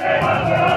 Amen.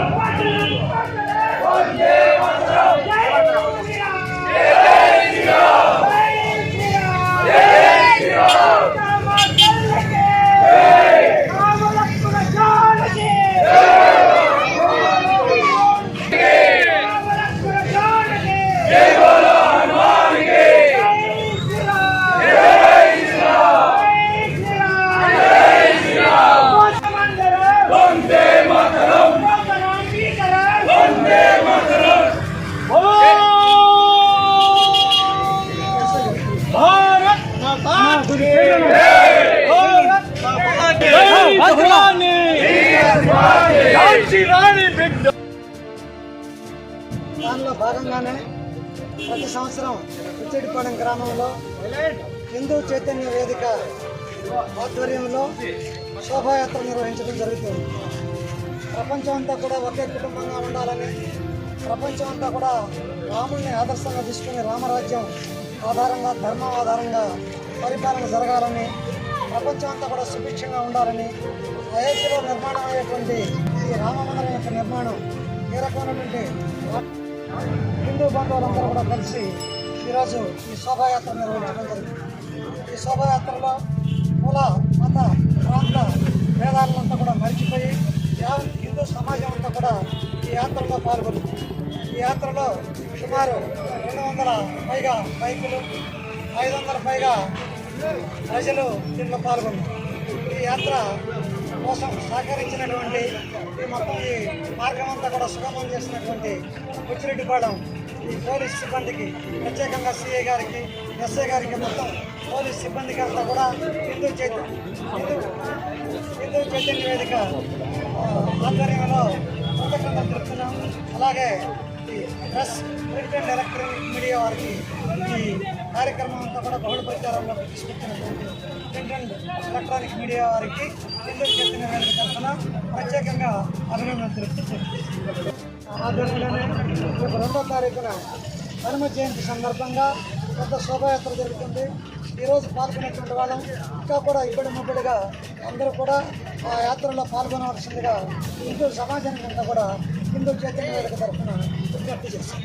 భాగంగానే ప్రతి సంవత్సరం ఉచ్చిడిపాలెం గ్రామంలో హిందూ చైతన్య వేదిక ఆధ్వర్యంలో శోభాయాత్ర నిర్వహించడం జరుగుతుంది. ప్రపంచం అంతా కూడా ఒకే కుటుంబంగా ఉండాలని ప్రపంచం అంతా కూడా రాముడిని ఆదర్శంగా తీసుకుని రామరాజ్యం ఆధారంగా ధర్మం ఆధారంగా పరిపాలన జరగాలని ప్రపంచం అంతా కూడా సుభిక్షంగా ఉండాలని అయోధ్యలో నిర్మాణం అయ్యేటువంటి ఈ రామ మందిరం యొక్క నిర్మాణం ఏ రకమైనటువంటి హిందూ బంధువులందరూ కూడా కలిసి ఈరోజు ఈ శోభాయాత్ర నిర్వహించడం జరిగింది. ఈ శోభాయాత్రలో కుల మత ప్రాంత భేదాలంతా కూడా మర్చిపోయి యావత్ హిందూ సమాజం అంతా కూడా ఈ యాత్రలో పాల్గొంది. ఈ యాత్రలో సుమారు రెండు వందల పైగా బైకులు ఐదు వందల పైగా ప్రజలు దీంట్లో పాల్గొన్నారు ఈ యాత్ర కోసం సహకరించినటువంటి ఈ మొత్తం ఈ మార్గం అంతా కూడా సుగమం చేసినటువంటి బుచ్చిరెడ్డిపాళెం ఈ పోలీస్ సిబ్బందికి ప్రత్యేకంగా సిఐ గారికి ఎస్ఐ గారికి మొత్తం పోలీస్ సిబ్బందికి అంతా కూడా హిందూ చైతన్య హిందూ హిందూ చైతన్య వేదిక ఆధ్వర్యంలో కృతజ్ఞతలు తెలుపుతున్నాం అలాగే press print and electronic media వారికి ఈ కార్యక్రమం అంతా కూడా బహుళ ప్రచారంలో తీసుకొచ్చినటువంటి ప్రింట్ అండ్ ఎలక్ట్రానిక్ మీడియా వారికి హిందూ చైతన్య వేదిక తరఫున ప్రత్యేకంగా అభినందనలు తెలుపుతూ ఆధ్వర్యంలోనే రేపు రెండో తారీఖున హనుమ జయంతి సందర్భంగా పెద్ద శోభాయాత్ర జరుగుతుంది. ఈరోజు పాల్గొనేటువంటి వాళ్ళం. ఇంకా కూడా ఇబ్బడి ముబ్బడిగా అందరూ కూడా ఆ యాత్రలో పాల్గొనవలసిందిగా హిందూ సమాజానికి అంతా కూడా హిందూ చైతన్య వేదిక తరఫున విజ్ఞప్తి చేస్తాం